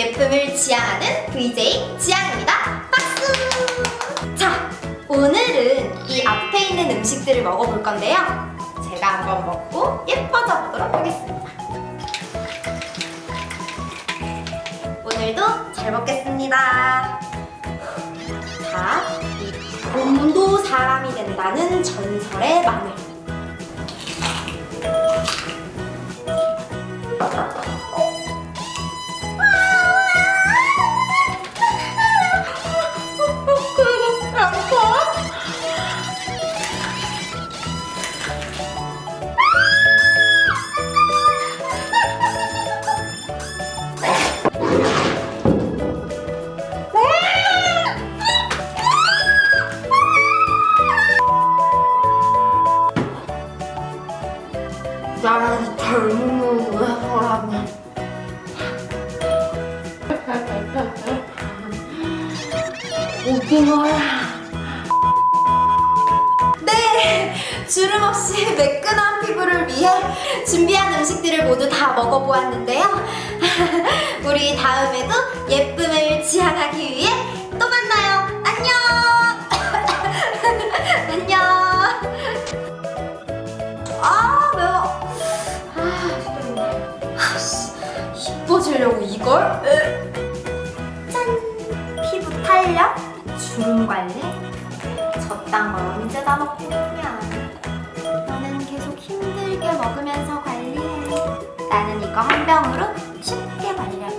예쁨을 지향하는 VJ 지향입니다. 박수! 자, 오늘은 이 앞에 있는 음식들을 먹어볼 건데요. 제가 한번 먹고 예뻐져 보도록 하겠습니다. 오늘도 잘 먹겠습니다. 자, 이 곰도 사람이 된다는 전설의 마늘. 나는 젊은 사람이 오징어야 네 주름 없이 매끈한 피부를 위해 준비한 음식들을 모두 다 먹어보았는데요. 우리 다음에도 예쁨을 지향하기 위해 또 만나요. 안녕! 안녕! 아 이뻐지려고 이걸? 으. 짠. 피부 탄력? 주름 관리? 저딴 걸 언제 다 먹고 있냐? 너는 계속 힘들게 먹으면서 관리해. 나는 이거 한 병으로 쉽게 관리할